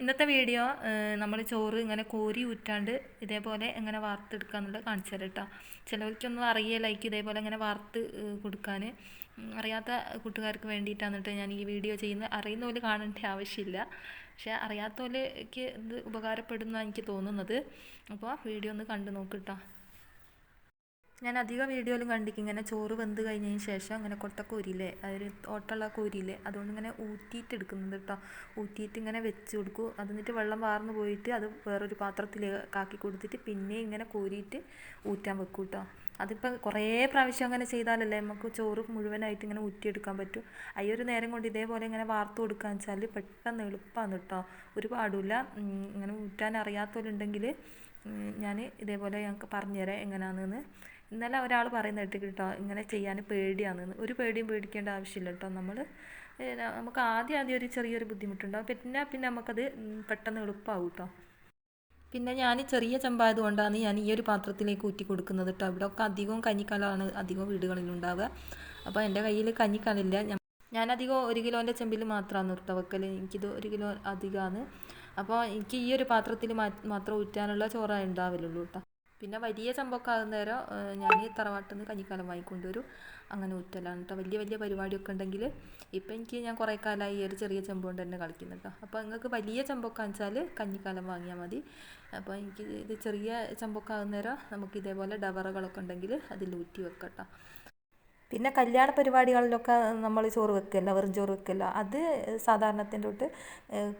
ഇന്നത്തെ വീഡിയോ നമ്മൾ ചോറ് ഇങ്ങനെ കോരി ഊറ്റാണ്ട് ഇതേപോലെ എങ്ങനെ വാർത്തെടുക്കുക എന്നുള്ളത് കാണിച്ചു തരാം കേട്ടോ ചിലവർക്കൊന്നും അറിയില്ലായിരിക്കും ഇതേപോലെ ഇങ്ങനെ വാർത്ത് കൊടുക്കാൻ അറിയാത്ത കൂട്ടുകാർക്ക് വേണ്ടിയിട്ടാണ് കേട്ടോ ഞാൻ ഈ വീഡിയോ ചെയ്യുന്നത്. അറിയുന്ന പോലെ കാണേണ്ട ആവശ്യമില്ല. പക്ഷേ അറിയാത്ത ഇത് ഉപകാരപ്പെടുന്നതാണ് എനിക്ക് തോന്നുന്നത്. അപ്പോൾ വീഡിയോ ഒന്ന് കണ്ടു നോക്കിട്ടോ ഞാൻ അധികം വീഡിയോയിലും കണ്ടിരിക്കും ഇങ്ങനെ ചോറ് വെന്ത് കഴിഞ്ഞതിന് ശേഷം ഇങ്ങനെ കൊട്ടക്കോരിയില്ലേ അതൊരു ഓട്ടുള്ള കോരിയില്ലേ അതുകൊണ്ട് ഇങ്ങനെ ഊറ്റിയിട്ട് എടുക്കുന്നത് കേട്ടോ ഊറ്റിയിട്ട് ഇങ്ങനെ വെച്ച് കൊടുക്കും. അത് എന്നിട്ട് വെള്ളം വാർന്നു പോയിട്ട് അത് വേറൊരു പാത്രത്തിലേക്ക് ആക്കി കൊടുത്തിട്ട് പിന്നെ ഇങ്ങനെ കോരിയിട്ട് ഊറ്റാൻ വെക്കും കേട്ടോ അതിപ്പോൾ കുറേ പ്രാവശ്യം അങ്ങനെ ചെയ്താലല്ലേ നമുക്ക് ചോറ് മുഴുവനായിട്ട് ഇങ്ങനെ ഊറ്റിയെടുക്കാൻ പറ്റും. ഈ ഒരു നേരം കൊണ്ട് ഇതേപോലെ ഇങ്ങനെ വാർത്ത് കൊടുക്കാന്ന് വെച്ചാൽ പെട്ടെന്ന് എളുപ്പമാണ് കേട്ടോ ഒരുപാടില്ല ഇങ്ങനെ ഊറ്റാൻ അറിയാത്തവരുണ്ടെങ്കിൽ ഞാൻ ഇതേപോലെ ഞങ്ങൾക്ക് പറഞ്ഞുതരാം എങ്ങനെയാണെന്ന് ഇന്നലെ ഒരാൾ പറയുന്ന കേട്ട് കേട്ടോ ഇങ്ങനെ ചെയ്യാൻ പേടിയാണെന്ന് ഒരു പേടിയും പേടിക്കേണ്ട ആവശ്യമില്ല കേട്ടോ നമ്മൾ നമുക്ക് ആദ്യം ആദ്യം ഒരു ചെറിയൊരു ബുദ്ധിമുട്ടുണ്ടാവും. പിന്നെ പിന്നെ നമുക്കത് പെട്ടെന്ന് എളുപ്പമാവും കേട്ടോ. പിന്നെ ഞാൻ ചെറിയ ചെമ്പായത് കൊണ്ടാണ് ഞാൻ ഈ ഒരു പാത്രത്തിലേക്ക് ഊറ്റി കൊടുക്കുന്നത് കേട്ടോ. ഇവിടെ ഒക്കെ അധികവും കഞ്ഞിക്കലാണ് അധികം വീടുകളിലുണ്ടാവുക. അപ്പോൾ എന്റെ കയ്യിൽ കഞ്ഞിക്കലില്ല ഞാൻ അധികം ഒരു കിലോന്റെ ചെമ്പിൽ മാത്രമാണ് കേട്ടോ വെക്കൽ എനിക്കിത് ഒരു കിലോ അധികമാണ് അപ്പോൾ എനിക്ക് ഈ ഒരു പാത്രത്തിൽ മാത്രം ഊറ്റാനുള്ള ചോറാണ് ഉണ്ടാവലുള്ളൂ കേട്ടോ. പിന്നെ വലിയ ചമ്പൊക്കെ ആകുന്നേരം ഞാൻ തറവാട്ടിൽ നിന്ന് കഞ്ഞിക്കാലം വാങ്ങിക്കൊണ്ടുവരും. അങ്ങനെ ഊറ്റലാണ് കേട്ടോ വലിയ വലിയ പരിപാടിയൊക്കെ ഉണ്ടെങ്കിൽ ഇപ്പം എനിക്ക് ഞാൻ കുറേ കാലമായി ഈ ഒരു ചെറിയ ചെമ്പ് കൊണ്ട് തന്നെ കളിക്കുന്നുണ്ട് അപ്പോൾ നിങ്ങൾക്ക് വലിയ ചെമ്പൊക്കെ വെച്ചാൽ കഞ്ഞിക്കാലം വാങ്ങിയാൽ മതി. അപ്പോൾ എനിക്ക് ഇത് ചെറിയ ചെമ്പൊക്കെ ആകുന്നേരം നമുക്ക് ഇതേപോലെ ഡവറകളൊക്കെ ഉണ്ടെങ്കിൽ അതിൽ ഊറ്റി വെക്കാം കേട്ടോ പിന്നെ കല്യാണ പരിപാടികളിലൊക്കെ നമ്മൾ ചോറ് വെക്കല്ല വെറും ചോറ് വെക്കല്ല. അത് സാധാരണത്തിന്റെ തൊട്ട്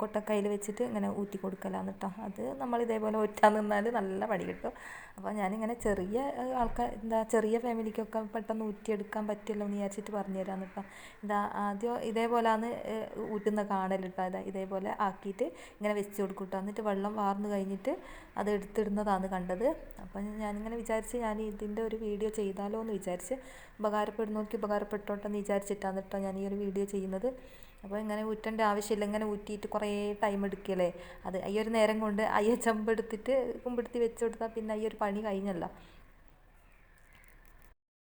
കൊട്ടക്കയിൽ വെച്ചിട്ട് ഇങ്ങനെ ഊറ്റി കൊടുക്കലാണ് കേട്ടോ അത് നമ്മൾ ഇതേപോലെ ഒറ്റ നിന്നാൽ നല്ല പണി കിട്ടും. അപ്പോൾ ഞാനിങ്ങനെ ചെറിയ ആൾക്കാർ എന്താ ചെറിയ ഫാമിലിക്കൊക്കെ പെട്ടെന്ന് ഊറ്റിയെടുക്കാൻ പറ്റുമല്ലോ എന്ന് വിചാരിച്ചിട്ട് പറഞ്ഞു തരാം കേട്ടോ ഇതാ ആദ്യം ഇതേപോലെയാണ് ഊറ്റുന്ന കാണൽ കേട്ടോ ഇതാ ഇതേപോലെ ആക്കിയിട്ട് ഇങ്ങനെ വെച്ച് കൊടുക്കും കേട്ടോ എന്നിട്ട് വെള്ളം വാർന്നു കഴിഞ്ഞിട്ട് അത് എടുത്തിടുന്നതാണ് കണ്ടത്. അപ്പം ഞാനിങ്ങനെ വിചാരിച്ച് ഞാൻ ഇതിന്റെ ഒരു വീഡിയോ ചെയ്താലോ എന്ന് വിചാരിച്ച് ഉപകാരപ്പെടുന്നവർക്ക് ഉപകാരപ്പെട്ടോട്ടെ എന്ന് വിചാരിച്ചിട്ടാണ് കേട്ടോ ഞാൻ ഈ ഒരു വീഡിയോ ചെയ്യുന്നത്. അപ്പോൾ ഇങ്ങനെ ഊറ്റേണ്ട ആവശ്യമില്ല ഇങ്ങനെ ഊറ്റിയിട്ട് കുറേ ടൈം എടുക്കുകയല്ലേ? അത് ഈ ഒരു നേരം കൊണ്ട് അയ്യ ചെമ്പെടുത്തിട്ട് കുമ്പെടുത്തി വെച്ച് കൊടുത്താൽ പിന്നെ ഈ ഒരു പണി കഴിഞ്ഞല്ലോ.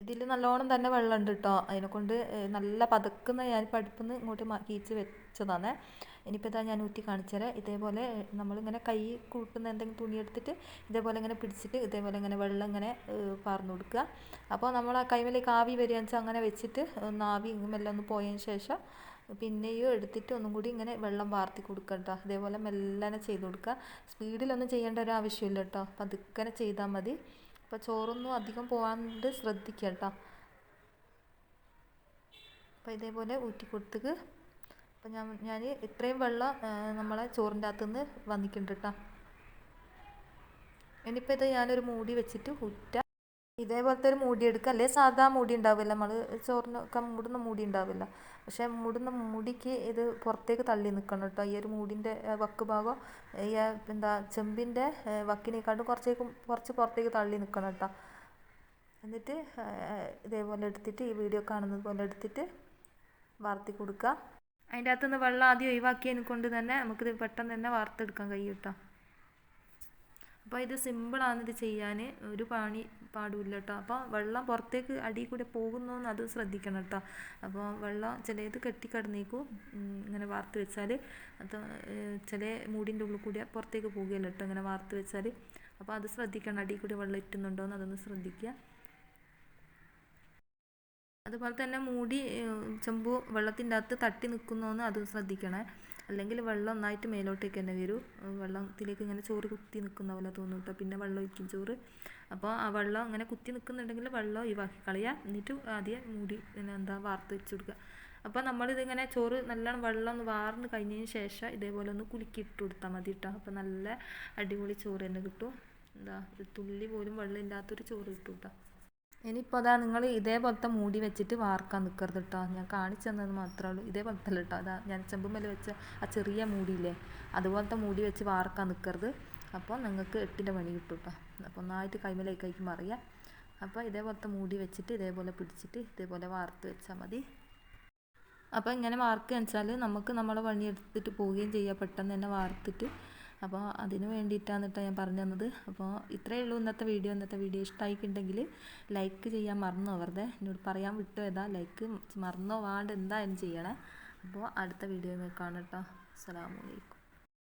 ഇതിൽ നല്ലോണം തന്നെ വെള്ളമുണ്ട് കേട്ടോ. അതിനെക്കൊണ്ട് നല്ല പതക്കുന്ന ഞാൻ പഠിപ്പിന്ന് ഇങ്ങോട്ട് കീച്ച് വെച്ചതാണ്. ഇനിയിപ്പോൾ ഇതാ ഞാൻ ഊറ്റി കാണിച്ചുതരാം. ഇതേപോലെ നമ്മളിങ്ങനെ കൈ കൂട്ടുന്ന എന്തെങ്കിലും തുണി എടുത്തിട്ട് ഇതേപോലെ ഇങ്ങനെ പിടിച്ചിട്ട് ഇതേപോലെ ഇങ്ങനെ വെള്ളം ഇങ്ങനെ പാർന്നു കൊടുക്കുക. അപ്പോൾ നമ്മൾ ആ കൈമലേക്ക് ആവി വരികയെന്ന് വെച്ചാൽ അങ്ങനെ വെച്ചിട്ട് ഒന്ന് ആവി മെല്ലെ ഒന്ന് പോയതിന് ശേഷം പിന്നെയും എടുത്തിട്ട് ഒന്നും കൂടി ഇങ്ങനെ വെള്ളം വാർത്തി കൊടുക്കുക കേട്ടോ. ഇതേപോലെ മെല്ലനെ ചെയ്ത് കൊടുക്കുക. സ്പീഡിലൊന്നും ചെയ്യേണ്ട ഒരു ആവശ്യമില്ല കേട്ടോ. പതുക്കനെ ചെയ്താൽ മതി. അപ്പോൾ ചോറൊന്നും അധികം പോകാണ്ട് ശ്രദ്ധിക്കുക കേട്ടോ. അപ്പോൾ ഇതേപോലെ ഊറ്റി കൊടുത്തത് അപ്പോൾ ഞാൻ ഞാൻ ഇത്രയും വെള്ളം നമ്മളെ ചോറിന്റെ അകത്തുനിന്ന് വന്നിട്ടുണ്ട് കേട്ടോ ഇനിയിപ്പോൾ ഇത് ഞാനൊരു മൂടി വെച്ചിട്ട് ഉറ്റ ഇതേപോലത്തെ ഒരു മൂടി എടുക്കുക അല്ലെ? സാധാ മൂടി ഉണ്ടാവില്ല. നമ്മൾ ചോറിനൊക്കെ മൂടുന്ന മൂടി ഉണ്ടാവില്ല. പക്ഷേ മൂടുന്ന മൂടിക്ക് ഇത് പുറത്തേക്ക് തള്ളി നിൽക്കണം കേട്ടോ ഈ ഒരു മൂടിന്റെ വക്ക് ഭാഗം ഈ എന്താ ചെമ്പിന്റെ വക്കിനേക്കാട്ടും കുറച്ചേക്ക് കുറച്ച് പുറത്തേക്ക് തള്ളി നിൽക്കണം കേട്ടോ എന്നിട്ട് ഇതേപോലെ എടുത്തിട്ട് ഈ വീഡിയോ കാണുന്നത് പോലെ എടുത്തിട്ട് വാർത്തി കൊടുക്കുക അതിന്റെ അകത്തുനിന്ന് വെള്ളം ആദ്യം ഒഴിവാക്കിയതിനെ കൊണ്ട് തന്നെ നമുക്കിത് പെട്ടെന്ന് തന്നെ വാർത്തെടുക്കാൻ കഴിയും കേട്ടോ. അപ്പോൾ ഇത് സിമ്പിളാണ് ഇത് ചെയ്യാൻ. ഒരു പണി പാടില്ല കേട്ടോ. അപ്പോൾ വെള്ളം പുറത്തേക്ക് അടി കൂടെ പോകുന്നോന്ന് അത് ശ്രദ്ധിക്കണം കേട്ടോ. അപ്പോൾ വെള്ളം ചിലത് കെട്ടിക്കിടന്നേക്കും ഇങ്ങനെ വാർത്ത് വെച്ചാൽ അത് ചില മൂടിന്റെ ഉള്ളിൽ കൂടി പുറത്തേക്ക് പോകുകയല്ലോ കേട്ടോ. ഇങ്ങനെ വാർത്ത് വെച്ചാൽ. അപ്പോൾ അത് ശ്രദ്ധിക്കണം. അടി കൂടി വെള്ളം ഇറ്റുന്നുണ്ടോ എന്ന് അതൊന്ന് ശ്രദ്ധിക്കുക. അതുപോലെ തന്നെ മൂടി ചെമ്പു വെള്ളത്തിന്റെ അകത്ത് തട്ടി നിൽക്കുന്നോന്ന് അതും ശ്രദ്ധിക്കണേ. അല്ലെങ്കിൽ വെള്ളം ഒന്നായിട്ട് മേലോട്ടേക്ക് തന്നെ വരും. വെള്ളത്തിലേക്ക് ഇങ്ങനെ ചോറ് കുത്തി നിൽക്കുന്ന പോലെ തോന്നും കേട്ടോ പിന്നെ വെള്ളം ഒഴിക്കും ചോറ്. അപ്പോൾ ആ വെള്ളം അങ്ങനെ കുത്തി നിൽക്കുന്നുണ്ടെങ്കിൽ വെള്ളം ഒഴിവാക്കി കളയുക. എന്നിട്ട് ആദ്യം മൂടി എന്താ വാർത്ത് വെച്ച് കൊടുക്കുക. അപ്പോൾ നമ്മളിതിങ്ങനെ ചോറ് നല്ലോണം വെള്ളം ഒന്ന് വാർന്ന് കഴിഞ്ഞതിന് ശേഷം ഇതേപോലെ ഒന്ന് കുലുക്കി ഇട്ട് കൊടുത്താൽ മതി കേട്ടോ അപ്പോൾ നല്ല അടിപൊളി ചോറ് തന്നെ കിട്ടും. എന്താ തുള്ളി പോലും വെള്ളം ഇല്ലാത്തൊരു ചോറ് കിട്ടും കേട്ടോ ഇനിയിപ്പോൾ അതാ നിങ്ങൾ ഇതേപോലത്തെ മൂടി വെച്ചിട്ട് വാർക്കാൻ നിൽക്കരുത് കേട്ടോ ഞാൻ കാണിച്ചു തന്നത് മാത്രമേ ഉള്ളൂ. ഇതേപോലത്തെ കേട്ടോ അതാ ഞാൻ ചെമ്പുമ്മൽ വെച്ച ആ ചെറിയ മൂടിയില്ലേ അതുപോലത്തെ മൂടി വെച്ച് വാർക്കാൻ നിൽക്കരുത് അപ്പോൾ നിങ്ങൾക്ക് എട്ടിന്റെ പണി കിട്ടും കേട്ടോ അപ്പോൾ ഒന്നായിട്ട് കൈമലേക്ക് കഴിക്കുമ്പോൾ അറിയാം അപ്പോൾ ഇതേപോലത്തെ മൂടി വെച്ചിട്ട് ഇതേപോലെ പിടിച്ചിട്ട് ഇതേപോലെ വാർത്ത് വെച്ചാൽ മതി. അപ്പോൾ ഇങ്ങനെ വാർക്കുക വെച്ചാൽ നമുക്ക് നമ്മളെ പണി എടുത്തിട്ട് പോവുകയും ചെയ്യാം. പെട്ടെന്ന് തന്നെ വാർത്തിട്ട് അപ്പോൾ അതിന് വേണ്ടിയിട്ടാണ് കേട്ടോ ഞാൻ പറഞ്ഞു തന്നത്. അപ്പോൾ ഇത്രയേ ഉള്ളൂ ഇന്നത്തെ വീഡിയോ. ഇന്നത്തെ വീഡിയോ ഇഷ്ടമായിട്ടുണ്ടെങ്കിൽ ലൈക്ക് ചെയ്യാൻ മറന്നോ വെറുതെ. എന്നോട് പറയാൻ വിട്ടു ഏതാ. ലൈക്ക് മറന്നോ വാണ്ട് എന്തായാലും ചെയ്യണേ. അപ്പോൾ അടുത്ത വീഡിയോ കാണാം കേട്ടോ. അസ്സാമലൈക്കും